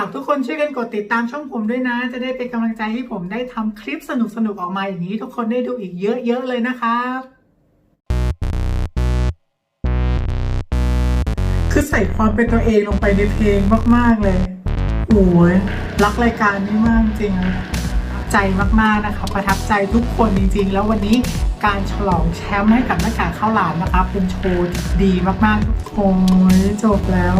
ากทุกคนช่วยกันกดติดตามช่องผมด้วยนะ จะได้เป็นกำลังใจให้ผมได้ทำคลิปสนุกๆออกมาอย่างนี้ ทุกคนได้ดูอีกเยอะๆเลยนะครับคือใส่ความเป็นตัวเองลงไปในเพลงมากๆเลยโอ้ยรักรายการนี้มากจริงใจมากๆนะครับประทับใจทุกคนจริง ๆ แล้ววันนี้การฉลองแชมป์ให้กับหน้ากากข้าวหลามนะครับเป็นโชว์ดีมากๆทุกคนจบแล้ว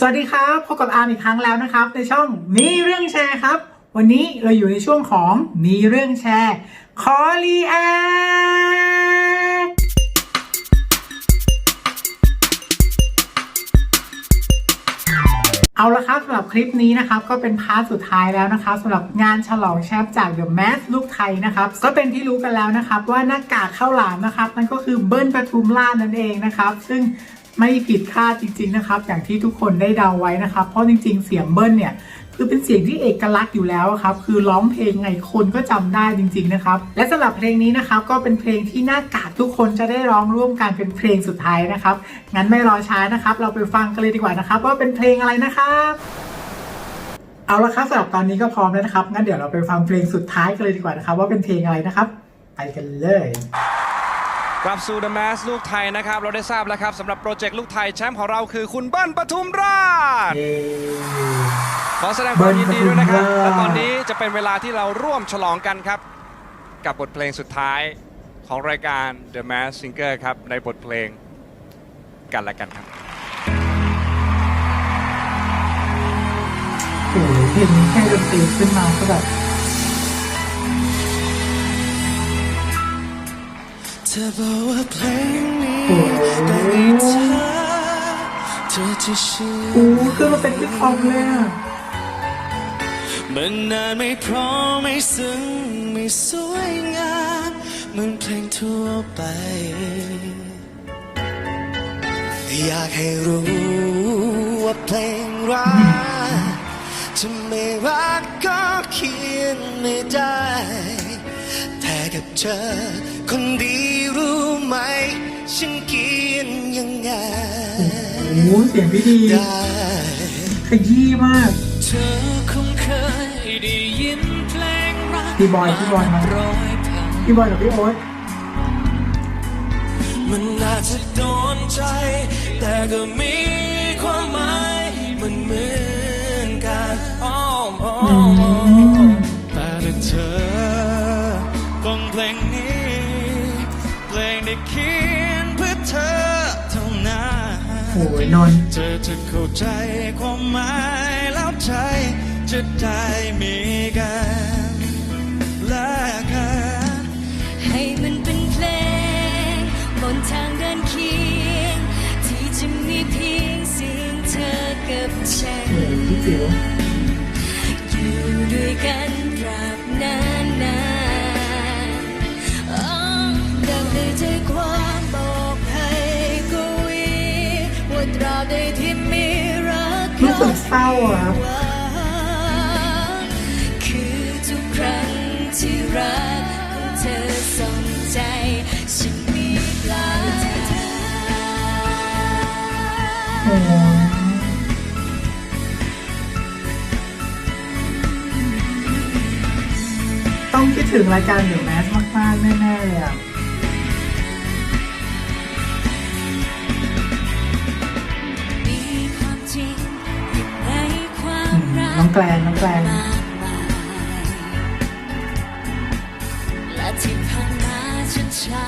สวัสดีครับพบกับอาร์มอีกครั้งแล้วนะครับ ในช่องมีเรื่องแชร์ครับ วันนี้เราอยู่ในช่วงของมีเรื่องแชร์ขอรีแอคเอาละครับสำหรับคลิปนี้นะครับ ก็เป็นพาร์ทสุดท้ายแล้วนะครับสำหรับงานฉลองแชมป์จาก The Mask ลูกไทยนะครับ ก็เป็นที่รู้กันแล้วนะครับ ว่าหน้ากากข้าวหลามนะครับนั่นก็คือเบิ้ลปทุมราชนั่นเองนะครับ ซึ่ง ไม่ผิดคาดจริง ๆนะครับ อย่างที่ทุกคนได้เดาไว้นะครับ เพราะจริง ๆ เสียงเบิ้ลเนี่ยคือเป็นเสียงที่เอกลักษณ์อยู่แล้วครับ คือร้องเพลงไงคนก็จำได้จริง ๆ นะครับ และสำหรับเพลงนี้นะครับ ก็เป็นเพลงที่หน้ากากทุกคนจะได้ร้องร่วมกันเป็นเพลงสุดท้ายนะครับ งั้นไม่รอช้านะครับ เราไปฟังกันเลยดีกว่านะครับ ว่าเป็นเพลงอะไรนะครับเอาละครับสำหรับตอนนี้ก็พร้อมแล้วนะครับงั้นเดี๋ยวเราไปฟังเพลงสุดท้ายกันเลยดีกว่านะครับ ว่าเป็นเพลงอะไรนะครับ ไปกันเลย กลับสู่ The Mask ลูกไทยนะครับ เราได้ทราบแล้วครับสำหรับโปรเจกต์ลูกไทยแชมป์ของเราคือคุณเบิ้ลปทุมราชเย้ขอแสดงความยินดีด้วยนะครับเบิ้ลปทุมราชและตอนนี้จะเป็นเวลาที่เราร่วมฉลองกันครับ กับบทเพลงสุดท้ายของรายการ The Mask Singer ครับ ในบทเพลงกันและกันครับโอ้โหเพลงนี้แค่ดนตรีขึ้นมาก็แบบ เธอบอกว่าเพลงนี้โอ้โหเป็นให้เธอเธอจะเชื่ออู้ขึ้นมาเป็นที่คอมเลยอะมันนานไม่พร้อมไม่ซึ้งไม่สวยงามเหมือนเพลงทั่วไป อยากให้รู้ว่าเพลงรักจะไม่รักก็เขียนไม่ได้แต่ กับเธอ คนดีรู้ไหม ฉันเขียนยังไงโอ้โหเสียงพี่ดีได้ขยี้มากเธอคงเคยได้ยินเพลงรักพี่บอยพี่บอยมาร้อยพันพี่บอยกับพี่โอ๊ตมันอาจจะโดนใจ แต่ก็มีความหมายมันเหมือนกันอ้อมอ้อมอ้อมแต่ถ้าเธอ นนท์เธอจะเข้าใจความหมายแล้วใจจะได้มีกันและกันให้มันเป็นเพลงบนทางเดินเคียง ที่จะมีเพียงเสียงเธอกับฉันอยู่ด้วยกัน สึกเศร้าอะครับว่าคือทุกครั้งที่รักของเธอส่งใจฉันมีปลายทางโอ้ต้องคิดถึงรายการเดอะแมสมากๆแน่ๆเลยอะ น้องแกลนน้องแกลนและที่ผ่านมาฉันใช้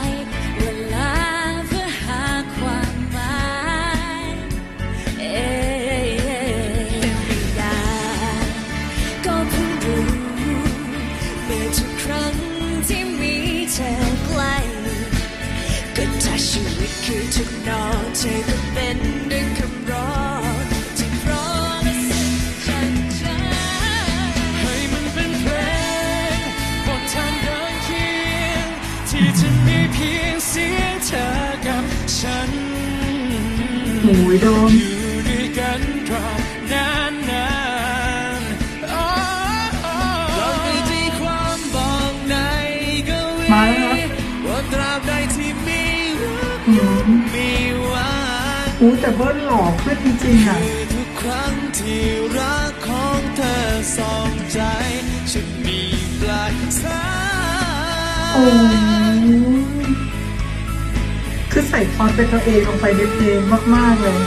เวลาเพื่อหาความหมายเอ๊ยาก็เพิ่งรู้เมื่อทุกครั้งที่มีเธอใกล้ก็ถ้าชีวิตคือทุกนอนเธอก็เป็น ยดมาแล้วครับอู้แต่เบิ้ลหล่อขึ้นจริงๆอะทุกครั้งที่รักของเธอสองใจฉันมีปลายสาย คือใส่ความเป็นตัวเองลงไปในเพลงมาก ๆ เลย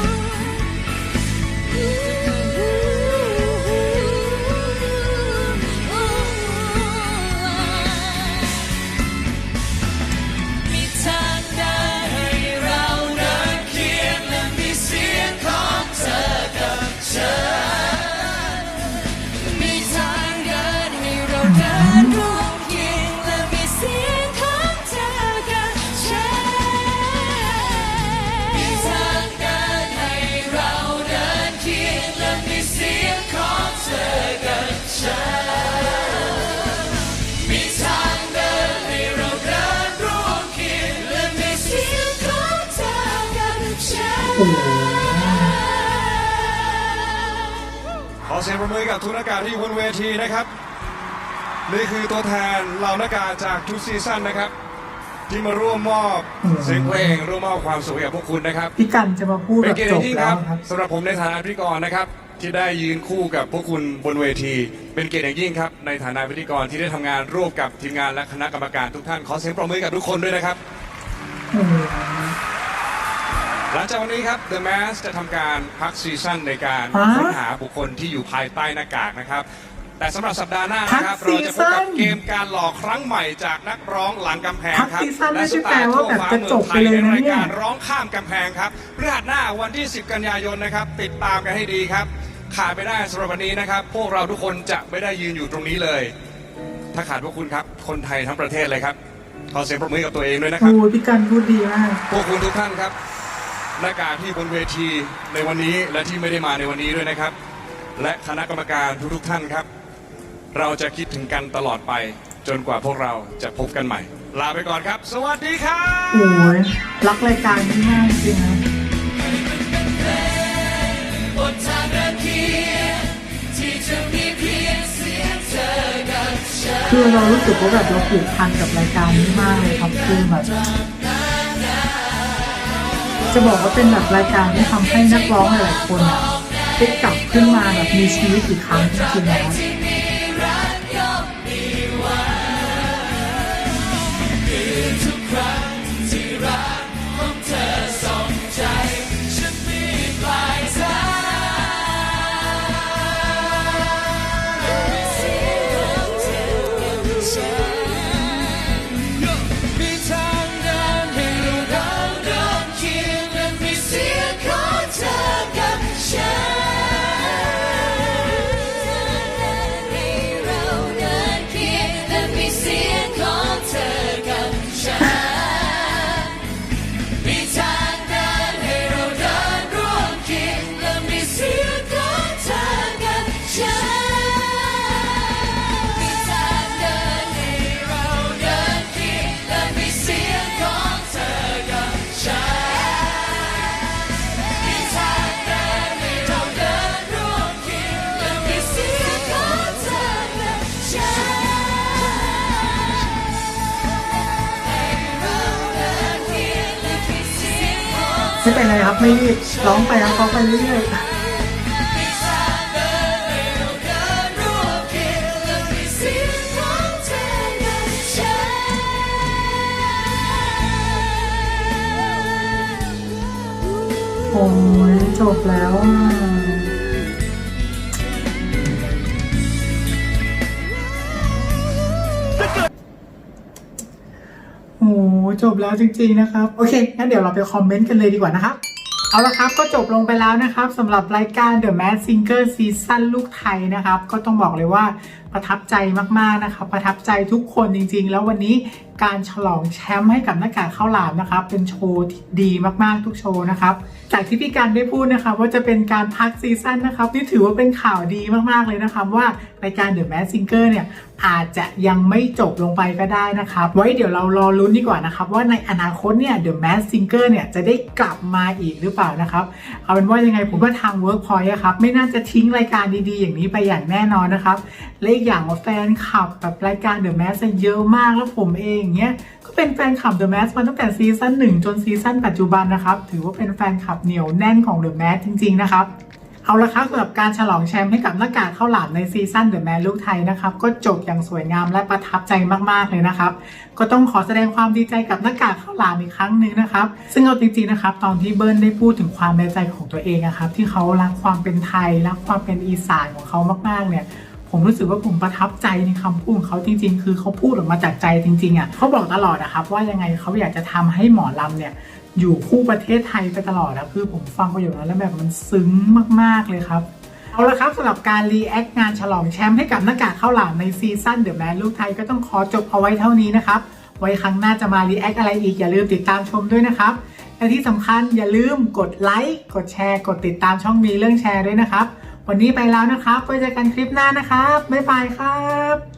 ขอเสียงประมือกับทุกนักการที่บนเวทีนะครับนี่คือตัวแทนเหล่านักการจากทุกซีซั่นนะครับ ที่มาร่วมมอบเสียงเพลงร่วมมอบความสุขให้กับพวกคุณนะครับพี่กันจะมาพูดเป็แบนบเกียรจติบยิ่งแล้ควรับนะครับ สำหรับผมในฐานะพิธีกรนะครับ ที่ได้ยืนคู่กับพวกคุณบนเวที เป็นเกียรติอย่างยิ่งครับ ในฐานะพิธีกรที่ได้ทำงานร่วมกับทีมงานและคณะกรรมการทุกท่านขอเสียงปรบมือกับทุกคนด้วยนะครับ โอ้โห หลังจากวันนี้ครับ The Mask จะทำการพักซีซั่นในการฮะค้นหาบุคคลที่อยู่ภายใต้หน้ากากนะครับ แต่สำหรับสัปดาห์หน้านะครับพักซีเราซั่นจะพบกับเกมการหลอกครั้งใหม่จากนักร้องหลังกำแพงพักครับซีซั่นไม่และใช่สแปลตาร์ว่าทั่วแบบฟ้าจะเมืจองบไทไปยเลยในนะรายเนี่ยการร้องข้ามกำแพงครับพฤหัสหน้าวันที่ 10 กันยายนนะครับ ติดตามกันให้ดีครับ ขาดไม่ได้สำหรับวันนี้นะครับ พวกเราทุกคนจะไม่ได้ยืนอยู่ตรงนี้เลย ถ้าขาดพวกคุณครับคนไทยทั้งประเทศเลยครับขอเสียงปรบมือให้กับตัวเองด้วยนะครับโอ้ยพี่กันพูดดีมากพวกคุณทุกท่านครับ หน้ากากที่บนเวทีในวันนี้และที่ไม่ได้มาในวันนี้ด้วยนะครับ และคณะกรรมการทุกๆท่านครับ เราจะคิดถึงกันตลอดไปจนกว่าพวกเราจะพบกันใหม่ ลาไปก่อนครับ สวัสดีครับโอ้ยรักรายการนี้มากจริงนะบนทางเดินเคียงที่จะมีเพียงเสียงเธอกับฉัน คือเรารู้สึกว่าแบบเราผูกพันกับรายการนี้มากเลยครับคือแบบ จะบอกว่าเป็นแบบรายการที่ทำให้นักร้องหลายๆคนอะได้กลับขึ้นมาแบบมีชีวิตอีกครั้งจริงๆนะ ไม่เป็นไรครับไม่รีบร้องไปครับร้องไปเรื่อยมีทางเดินให้เราเดินร่วมเคียงและมีเสียงของเธอกับฉันๆโอ้ยจบแล้วอะ จบแล้วจริงๆนะครับ โอเคงั้นเดี๋ยวเราไปคอมเมนต์กันเลยดีกว่านะครับเอาละครับก็จบลงไปแล้วนะครับสำหรับรายการ The Mad Singer Season ลูกไทยนะครับ ก็ต้องบอกเลยว่า ประทับใจมากๆนะครับประทับใจทุกคนจริง ๆ แล้ววันนี้การฉลองแชมป์ให้กับหน้ากากข้าวหลามนะครับเป็นโชว์ที่ดีมากๆทุกโชว์นะครับจากที่พี่การได้พูดนะครับว่าจะเป็นการพักซีซั่นนะครับนี่ถือว่าเป็นข่าวดีมากๆเลยนะครับว่ารายการ The Mad Singer เนี่ยอาจจะยังไม่จบลงไปก็ได้นะครับไว้เดี๋ยวเรารอลุ้นดีกว่านะครับว่าในอนาคตเนี่ย The Mad Singer เนี่ยจะได้กลับมาอีกหรือเปล่านะครับเอาเป็นว่ายังไงผมว่าทาง Workpoint ครับไม่น่าจะทิ้งรายการดีๆ อย่างนี้ไปอย่างแน่นอนนะครับและอีกอย่างว่าแฟนคลับแบบรายการ The Mask เยอะมากแล้วผมเองเงี้ยก็เป็นแฟนคลับ The Mask มาตั้งแต่ซีซั่น1จนซีซั่นปัจจุบันนะครับ ถือว่าเป็นแฟนคลับเหนียวแน่นของ The Mask จริง ๆ นะครับเอาละครับสำหรับการฉลองแชมป์ให้กับหน้ากากข้าวหลามในซีซั่น The Man ลูกไทยนะครับ ก็จบอย่างสวยงามและประทับใจมากๆเลยนะครับ ก็ต้องขอแสดงความดีใจกับหน้ากากข้าวหลามอีกครั้งหนึ่งนะครับ ซึ่งเอาจริงๆนะครับ ตอนที่เบิร์นได้พูดถึงความในใจของตัวเองนะครับ ที่เขารักความเป็นไทยรักความเป็นอีสานของเขามากๆเนี่ย ผมรู้สึกว่าผมประทับใจในคำพูดของเขาจริง ๆ คือเขาพูดออกมาจากใจจริงๆอะเขาบอกตลอดนะครับว่ายังไงเขาอยากจะทำให้หมอลำเนี่ยอยู่คู่ประเทศไทยไปตลอดนะคือผมฟังประโยคนั้นแล้วแบบมันซึ้งมากๆเลยครับเอาละครับสำหรับการรีแอคงานฉลองแชมป์ให้กับหน้ากากข้าวหลามในซีซั่นเดอะแมนลูกไทยก็ต้องขอจบเอาไว้เท่านี้นะครับ ไว้ครั้งหน้าจะมารีแอคอะไรอีกอย่าลืมติดตามชมด้วยนะครับ และที่สำคัญอย่าลืมกดไลค์กดแชร์ กดติดตามช่องมีเรื่องแชร์ด้วยนะครับ วันนี้ไปแล้วนะครับไว้เจอกันคลิปหน้านะครับบ๊ายบายครับ